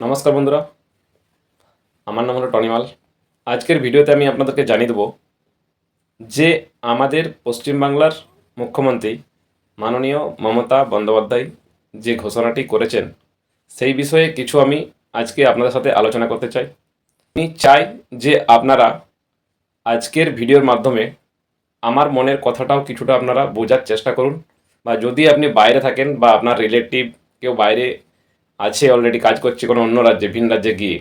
নমস্কার বন্ধুরা। আমার নাম হলো টনিমাল। আজকের ভিডিওতে আমি আপনাদেরকে জানিয়ে দেবো যে আমাদের পশ্চিমবাংলার মুখ্যমন্ত্রী মাননীয় মমতা বন্দ্যোপাধ্যায় যে ঘোষণাটি করেছেন, সেই বিষয়ে কিছু আমি আজকে আপনাদের সাথে আলোচনা করতে চাই। আমি চাই যে আপনারা আজকের ভিডিওর মাধ্যমে আমার মনের কথাটাও কিছুটা আপনারা বোঝার চেষ্টা করুন বা যদি আপনি বাইরে থাকেন বা আপনার রিলেটিভ কেউ বাইরে আছে অলরেডি কাজ করছে কোনো অন্য রাজ্যে, ভিন রাজ্যে গিয়ে।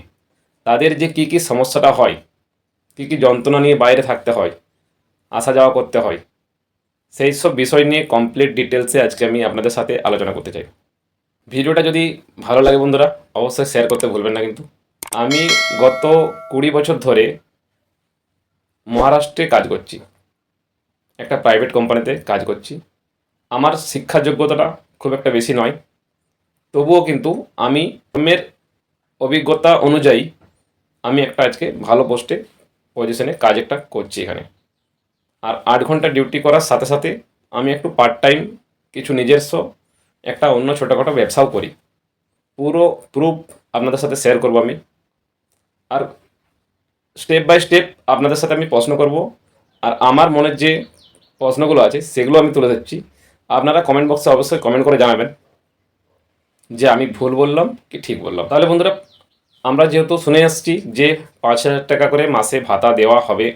তাদের যে কী কী সমস্যাটা হয়, কী কী যন্ত্রণা নিয়ে বাইরে থাকতে হয়, আসা যাওয়া করতে হয়, সেই সব বিষয় নিয়ে কমপ্লিট ডিটেলসে আজকে আমি আপনাদের সাথে আলোচনা করতে চাই। ভিডিওটা যদি ভালো লাগে বন্ধুরা, অবশ্যই শেয়ার করতে ভুলবেন না কিন্তু। আমি গত কুড়ি বছর ধরে মহারাষ্ট্রে কাজ করছি, একটা প্রাইভেট কোম্পানিতে কাজ করছি। আমার শিক্ষা যোগ্যতাটা খুব একটা বেশি নয় তবুও কিন্তু আমি মের অভিজ্ঞতা অনুযায়ী আমি একটা আজকে ভালো পোস্টে পজিশনে কাজ একটা করছি এখানে। আর আট ঘণ্টা ডিউটি করার সাথে সাথে আমি একটু পার্ট টাইম কিছু নিজস্ব একটা অন্য ছোটোখাটো ব্যবসাও করি। পুরো প্রুফ আপনাদের সাথে শেয়ার করব আমি। আর স্টেপ বাই স্টেপ আপনাদের সাথে আমি প্রশ্ন করব। আর আমার মনের যে প্রশ্নগুলো আছে সেগুলো আমি তুলে দিচ্ছি আপনারা কমেন্ট বক্সে অবশ্যই কমেন্ট করে জানাবেন। যে আমি ভুল বললাম কি ঠিক বললাম? তাহলে বন্ধুরা, আমরা যেহেতু শুনে আসছি যে পাঁচ হাজার টাকা করে মাসে ভাতা দেওয়া হবে,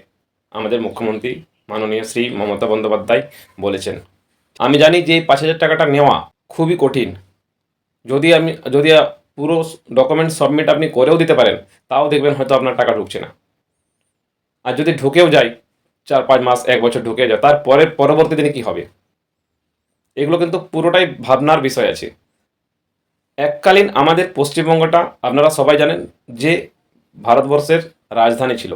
আমাদের মুখ্যমন্ত্রী মাননীয় শ্রী মমতা বন্দ্যোপাধ্যায় বলেছেন। আমি জানি যে পাঁচ হাজার টাকাটা নেওয়া খুবই কঠিন। যদি আমি, যদি পুরো ডকুমেন্ট সাবমিট আপনি করেও দিতে পারেন, তাও দেখবেন হয়তো আপনার টাকা ঢুকছে না। আর যদি ঢুকেও যায়, চার পাঁচ মাস, এক বছর ঢুকে যায় তারপরে পরবর্তী দিনে কী হবে? এগুলো কিন্তু পুরোটাই ভাবনার বিষয় আছে। এককালীন আমাদের পশ্চিমবঙ্গটা আপনারা সবাই জানেন যে ভারতবর্ষের রাজধানী ছিল।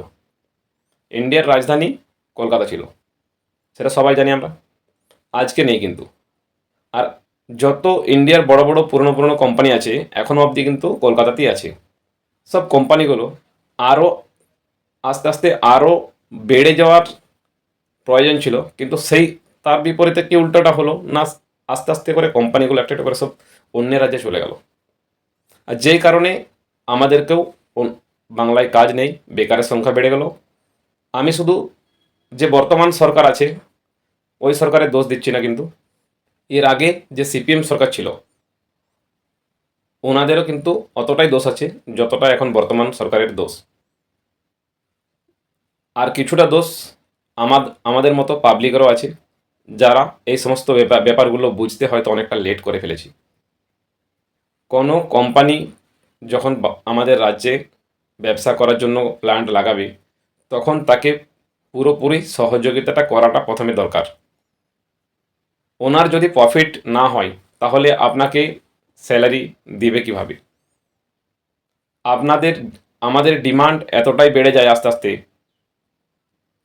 ইন্ডিয়ার রাজধানী কলকাতা ছিল। সেটা সবাই জানি আমরা। আজকে নেই কিন্তু। আর যত ইন্ডিয়ার বড় বড় পুরনো পুরনো কোম্পানি আছে এখনও অবধি কিন্তু কলকাতাতেই আছে। সব কোম্পানিগুলো আরও আস্তে আস্তে আরও বেড়ে যাওয়ার প্রয়োজন ছিল। কিন্তু সেই তার বিপরীতে কি উল্টোটা হলো? না আস্তে আস্তে করে কোম্পানিগুলো একটা করে সব অন্য রাজ্যে চলে গেল। আর যেই কারণে আমাদেরকেও বাংলায় কাজ নেই, বেকারের সংখ্যা বেড়ে গেল। আমি শুধু যে বর্তমান সরকার আছে, ওই সরকারের দোষ দিচ্ছি না কিন্তু। এর আগে যে সিপিএম সরকার ছিল, ওনাদেরও কিন্তু অতটাই দোষ আছে, যতটা এখন বর্তমান সরকারের দোষ। আর কিছুটা দোষ আমাদ আমাদের মতো পাবলিকেরও আছে। যারা এই সমস্ত ব্যাপার ব্যাপারগুলো বুঝতে হয়তো অনেকটা লেট করে ফেলেছি। কোনো কোম্পানি যখন আমাদের রাজ্যে ব্যবসা করার জন্য প্ল্যান্ট লাগাবে, তখন তাকে পুরোপুরি সহযোগিতাটা করাটা প্রথমে দরকার। ওনার যদি প্রফিট না হয়, তাহলে আপনাকে স্যালারি দিবে কীভাবে? আপনাদের, আমাদের ডিমান্ড এতটাই বেড়ে যায় আস্তে আস্তে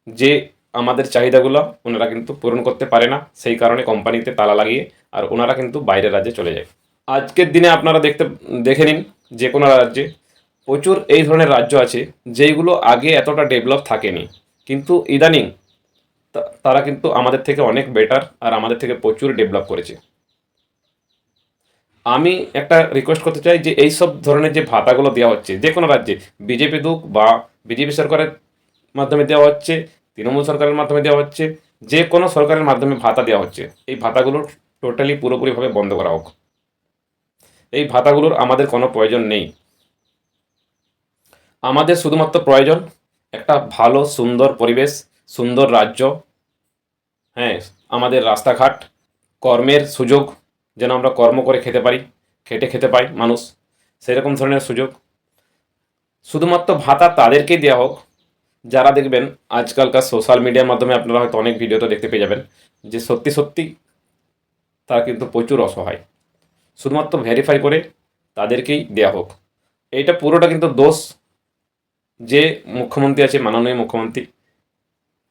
যে আমাদের চাহিদাগুলো ওনারা কিন্তু পূরণ করতে পারে না। সেই কারণে কোম্পানিতে তালা লাগিয়ে আর ওনারা কিন্তু বাইরের রাজ্যে চলে যায়। আজকের দিনে আপনারা দেখতে, দেখে নিন যে কোনো রাজ্যে প্রচুর এই ধরনের রাজ্য আছে যেইগুলো আগে এতটা ডেভেলপ থাকেনি। কিন্তু ইদানিং তারা কিন্তু আমাদের থেকে অনেক বেটার আর আমাদের থেকে প্রচুর ডেভেলপ করেছে। আমি একটা রিকোয়েস্ট করতে চাই যে এই সব ধরনের যে ভাতাগুলো দেওয়া হচ্ছে, যে কোনো রাজ্যে, বিজেপি দুক বা বিজেপি সরকারের মাধ্যমে দেওয়া হচ্ছে তৃণমূল সরকারের মাধ্যমে দেওয়া হচ্ছে, যে কোনো সরকারের মাধ্যমে ভাতা দেওয়া হচ্ছে, এই ভাতাগুলো টোটালি পুরোপুরিভাবে বন্ধ করা হোক। এই ভাতাগুলোর আমাদের কোনো প্রয়োজন নেই। আমাদের শুধুমাত্র প্রয়োজন একটা ভালো, সুন্দর পরিবেশ, সুন্দর রাজ্য হ্যাঁ আমাদের রাস্তাঘাট, কর্মের সুযোগ যেন আমরা কর্ম করে খেতে পারি, খেটে খেতে পাই মানুষ, সেরকম ধরনের সুযোগ। শুধুমাত্র ভাতা তাদেরকেই দেওয়া হোক যারা দেখবেন, আজকালকার সোশ্যাল মিডিয়ার মাধ্যমে আপনারা হয়তো অনেক ভিডিওতে দেখতে পেয়ে যাবেন, যে সত্যি সত্যি তারা কিন্তু প্রচুর অসহায়। শুধুমাত্র ভেরিফাই করে তাদেরকেই দেওয়া হোক। এইটা পুরোটা কিন্তু দোষ যে মুখ্যমন্ত্রী আছে, মাননীয় মুখ্যমন্ত্রী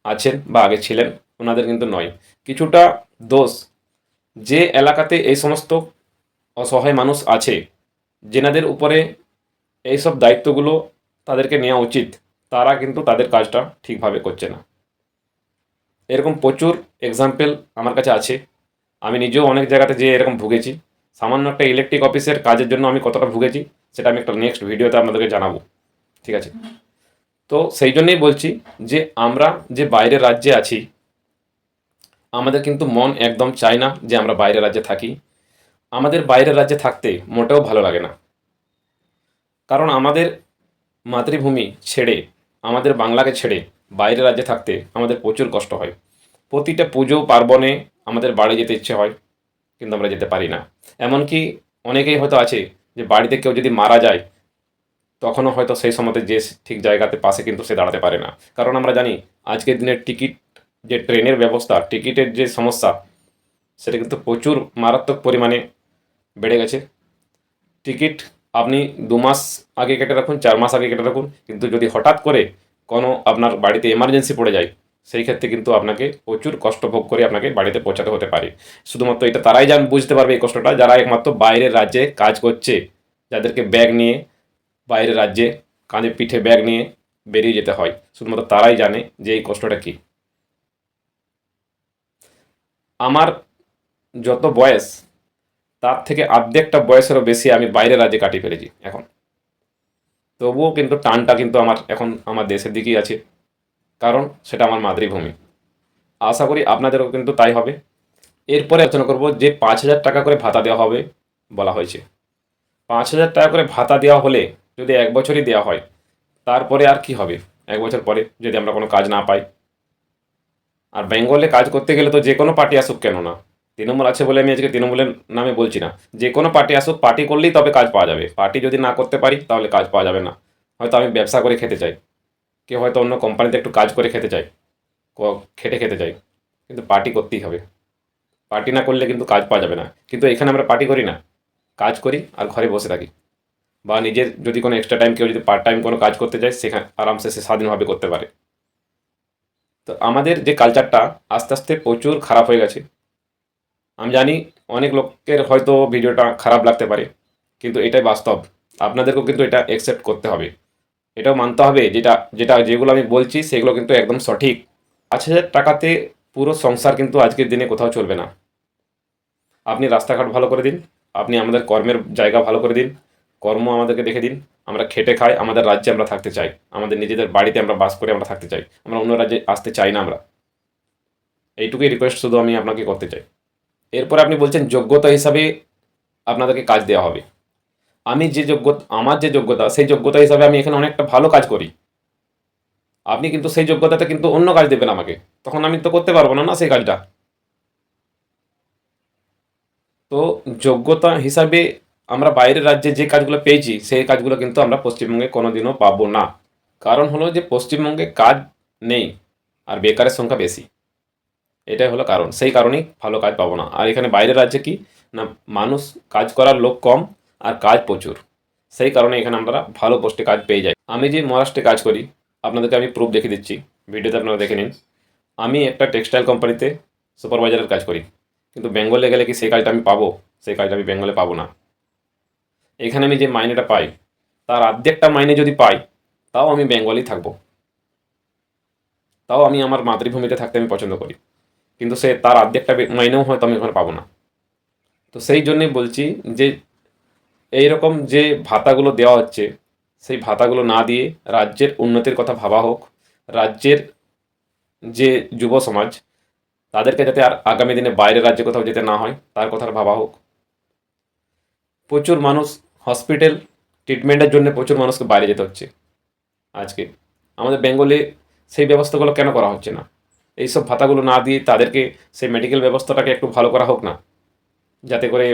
আছেন বা আগে ছিলেন, ওনাদের কিন্তু নয়। কিছুটা দোষ যে এলাকাতে এই সমস্ত অসহায় মানুষ আছে, যেনাদের উপরে এইসব দায়িত্বগুলো তাদেরকে নেওয়া উচিত। তারা কিন্তু তাদের কাজটা ঠিকভাবে করছে না। এরকম প্রচুর এক্সাম্পল আমার কাছে আছে। আমি নিজেও অনেক জায়গাতে যেয়ে এরকম ভুগেছি। সামান্য একটা ইলেকট্রিক অফিসের কাজের জন্য আমি কতটা ভুগেছি, সেটা আমি একটা নেক্সট ভিডিওতে আপনাদেরকে জানাব। ঠিক আছে? তো সেই জন্যেই বলছি যে আমরা যে বাইরের রাজ্যে আছি, আমাদের কিন্তু মন একদম চায় না যে আমরা বাইরের রাজ্যে থাকি। আমাদের বাইরের রাজ্যে থাকতে মোটেও ভালো লাগে না। কারণ আমাদের মাতৃভূমি ছেড়ে আমাদের বাংলাকে ছেড়ে বাইরের রাজ্যে থাকতে আমাদের প্রচুর কষ্ট হয়। প্রতিটা পুজো, পার্বণে আমাদের বাড়ি যেতে ইচ্ছে হয়, কিন্তু আমরা যেতে পারি না। এমনকি অনেকেই হয়তো আছে যে বাড়িতে কেউ যদি মারা যায়, তখনও হয়তো সেই সময়তে যে ঠিক জায়গাতে পাশে কিন্তু সে দাঁড়াতে পারে না। কারণ আমরা জানি, আজকের দিনের টিকিট, যে ট্রেনের ব্যবস্থা, টিকিটের যে সমস্যা, সেটা কিন্তু প্রচুর মারাত্মক পরিমাণে বেড়ে গেছে। টিকিট আপনি দু মাস আগে কেটে রাখুন, চার মাস আগে কেটে রাখুন, কিন্তু যদি হঠাৎ করে কোনো আপনার বাড়িতে এমার্জেন্সি পড়ে যায়, সেই ক্ষেত্রে কিন্তু আপনাকে প্রচুর কষ্ট ভোগ করে আপনাকে বাড়িতে পৌঁছাতে হতে পারে। শুধুমাত্র এটা তারাই জান বুঝতে পারবে এই কষ্টটা। যারা একমাত্র বাইরের রাজ্যে কাজ করছে, যাদেরকে ব্যাগ নিয়ে বাইরের রাজ্যে কাঁধে পিঠে ব্যাগ নিয়ে বেরিয়ে যেতে হয়, শুধুমাত্র তারাই জানে যে এই কষ্টটা কী। আমার যত বয়স তার থেকে অর্ধেকটা বয়সেরও বেশি আমি বাইরের রাজ্যে কাটিয়ে ফেলেছি, এখন। তবুও কিন্তু টানটা কিন্তু আমার এখন আমার দেশের দিকেই আছে, কারণ সেটা আমার মাতৃভূমি। আশা করি আপনাদেরও কিন্তু তাই হবে। এরপরে আলোচনা করব যে পাঁচ হাজার টাকা করে ভাতা দেওয়া হবে বলা হয়েছে। পাঁচ হাজার টাকা করে ভাতা দেওয়া হলে যদি এক বছরই দেওয়া হয়, তারপরে আর কি হবে? এক বছর পরে যদি আমরা কোনো কাজ না পাই। আর বেঙ্গলে কাজ করতে গেলে তো যে কোনো পার্টি আসুক কেন না? তৃণমূল আছে বলে আমি আজকে তৃণমূলের নামে বলছি না। যে কোনো পার্টি আসুক, পার্টি করলেই তবে কাজ পাওয়া যাবে। পার্টি যদি না করতে পারি, তাহলে কাজ পাওয়া যাবে না। হয়তো আমি ব্যবসা করে খেতে চাই। কেউ হয়তো অন্য কোম্পানিতে একটু কাজ করে খেতে চাই খেটে খেতে চাই কিন্তু পার্টি করতেই হবে। পার্টি না করলে কিন্তু কাজ পাওয়া যাবে না। কিন্তু এখানে আমরা পার্টি করি না। কাজ করি আর ঘরে বসে থাকি। বা নিজের যদি কোনো এক্সট্রা টাইম কেউ যদি পার্ট টাইম কোনো কাজ করতে চায় সেখানে, আরামসে সে স্বাধীনভাবে করতে পারে। তো আমাদের যে কালচারটা আস্তে আস্তে প্রচুর খারাপ হয়ে গেছে। আমি জানি অনেক লোকের হয়তো ভিডিওটা খারাপ লাগতে পারে, কিন্তু এটাই বাস্তব। আপনাদেরকেও কিন্তু এটা অ্যাকসেপ্ট করতে হবে। এটাও মানতে হবে যেটা যেটা যেগুলো আমি বলছি সেগুলো কিন্তু একদম সঠিক। পাঁচ হাজার টাকাতে পুরো সংসার কিন্তু আজকের দিনে কোথাও চলবে না। আপনি রাস্তাঘাট ভালো করে দিন, আপনি আমাদের কর্মের জায়গা ভালো করে দিন, কর্ম আমাদেরকে দেখে দিন, আমরা খেটে খাই, আমাদের রাজ্যে আমরা থাকতে চাই, আমাদের নিজেদের বাড়িতে আমরা বাস করে আমরা থাকতে চাই, আমরা অন্য রাজ্যে আসতে চাই না আমরা। এইটুকুই রিকোয়েস্ট শুধু আমি আপনাকে করতে চাই। এরপর আপনি বলছেন যোগ্যতা হিসাবে আপনাদেরকে কাজ দেওয়া হবে। আমি যে যোগ্যতা আমার যে যোগ্যতা, সেই যোগ্যতা হিসাবে আমি এখানে অনেকটা ভালো কাজ করি। আপনি কিন্তু সেই যোগ্যতাতে কিন্তু অন্য কাজ দেবেন আমাকে। তখন আমি তো করতে পারব না না সেই কাজটা। তো যোগ্যতা হিসাবে আমরা বাইরের রাজ্যে যে কাজগুলো পেয়েছি, সেই কাজগুলো কিন্তু আমরা পশ্চিমবঙ্গে কোনোদিনও পাবো না। কারণ হলো যে পশ্চিমবঙ্গে কাজ নেই আর বেকারের সংখ্যা বেশি। এটাই হলো কারণ। সেই কারণেই ভালো কাজ পাবো না। আর এখানে বাইরের রাজ্যে কি? না, মানুষ কাজ করার লোক কম আর কাজ প্রচুর। সেই কারণে এখানে আমরা ভালো পোস্টে কাজ পেয়ে যাই। আমি যে মহারাষ্ট্রে কাজ করি, আপনাদেরকে আমি প্রুফ দেখে দিচ্ছি। ভিডিওতে আপনারা দেখে নিন। আমি একটা টেক্সটাইল কোম্পানিতে সুপারভাইজারের কাজ করি। কিন্তু বেঙ্গলে গেলে কি সেই কাজটা আমি পাবো? সেই কাজটা আমি বেঙ্গলে পাবো না। এখানে আমি যে মাইনেটা পাই, তার অর্ধেকটা মাইনে যদি পাই, তাও আমি বেঙ্গলেই থাকব। তাও আমি আমার মাতৃভূমিতে থাকতে আমি পছন্দ করি। কিন্তু সে তার অর্ধেকটা বে- মাইনেও হয়তো আমি ওখানে পাবো না। তো সেই জন্যই বলছি যে এই রকম যে ভাতাগুলো দেওয়া হচ্ছে, সেই ভাতাগুলো না দিয়ে রাজ্যের উন্নতির কথা ভাবা হোক, রাজ্যের যে যুব সমাজ, তাদেরকে যাতে আর আগামী দিনে বাইরের রাজ্যে কোথাও যেতে না হয়, তার কথা ভাবা হোক। প্রচুর মানুষ হসপিটাল ট্রিটমেন্টের জন্য প্রচুর মানুষকে বাইরে যেতে হচ্ছে আজকে। আমাদের বেঙ্গলে সেই ব্যবস্থাগুলো কেন করা হচ্ছে না? এইসব ভাতাগুলো না দিয়ে তাদেরকে সেই মেডিকেল ব্যবস্থাটাকে একটু ভালো করা হোক না। যাতে করে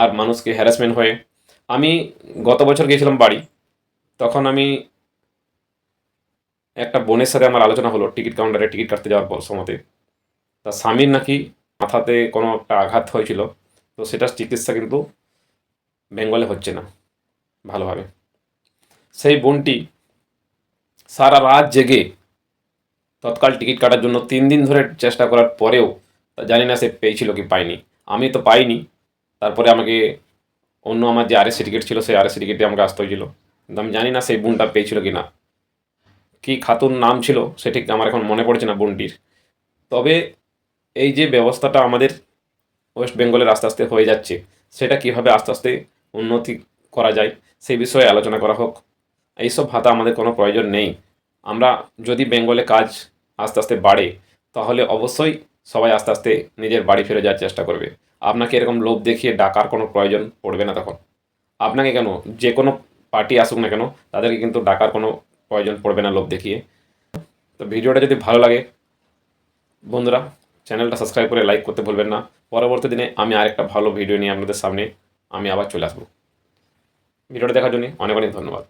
আর মানুষকে হ্যারাসমেন্ট হয়ে। আমি গত বছর গিয়েছিলাম বাড়ি, তখন আমি একটা বোনের সাথে আমার আলোচনা হলো টিকিট কাউন্টারে টিকিট কাটতে যাওয়ার পর সময়তে। তার স্বামীর নাকি মাথাতে কোনো একটা আঘাত হয়েছিল, তো সেটার চিকিৎসা কিন্তু বেঙ্গলে হচ্ছে না ভালোভাবে। সেই বোনটি সারা রাত জেগে তৎকাল টিকিট কাটার জন্য তিন দিন ধরে চেষ্টা করার পরেও জানি না সে পেয়েছিল কি পায়নি। আমি তো পাইনি। তারপরে আমাকে অন্য আমার যে আর আরএসসি টিকিট ছিল, সেই আরএসসি টিকিটে আমাকে আসতে হয়েছিল। কিন্তু আমি জানি না সেই বোনটা পেয়েছিল কি না কি খাতুন নাম ছিল, সে ঠিক আমার এখন মনে পড়ছে না বোনটির। তবে এই যে ব্যবস্থাটা আমাদের ওয়েস্ট বেঙ্গলের আস্তে আস্তে হয়ে যাচ্ছে, সেটা কীভাবে আস্তে আস্তে উন্নতি করা যায় সেই বিষয়ে আলোচনা করা হোক। এইসব ভাতা আমাদের কোনো প্রয়োজন নেই। আমরা যদি বেঙ্গলে কাজ আস্তে আস্তে বাড়ে, তাহলে অবশ্যই সবাই আস্তে আস্তে নিজের বাড়ি ফিরে যাওয়ার চেষ্টা করবে। আপনাকে এরকম লোভ দেখিয়ে ডাকার কোনো প্রয়োজন পড়বে না তখন। আপনাকে কেন, যে কোনো পার্টি আসুক না কেন, তাদেরকে কিন্তু ডাকার কোনো প্রয়োজন পড়বে না লোভ দেখিয়ে। তো ভিডিওটা যদি ভালো লাগে, বন্ধুরা, চ্যানেলটা সাবস্ক্রাইব করে লাইক করতে ভুলবেন না। পরবর্তী দিনে আমি আরেকটা ভালো ভিডিও নিয়ে আপনাদের সামনে আমি আবার চলে আসব। ভিডিওটা দেখার জন্য অনেক অনেক ধন্যবাদ।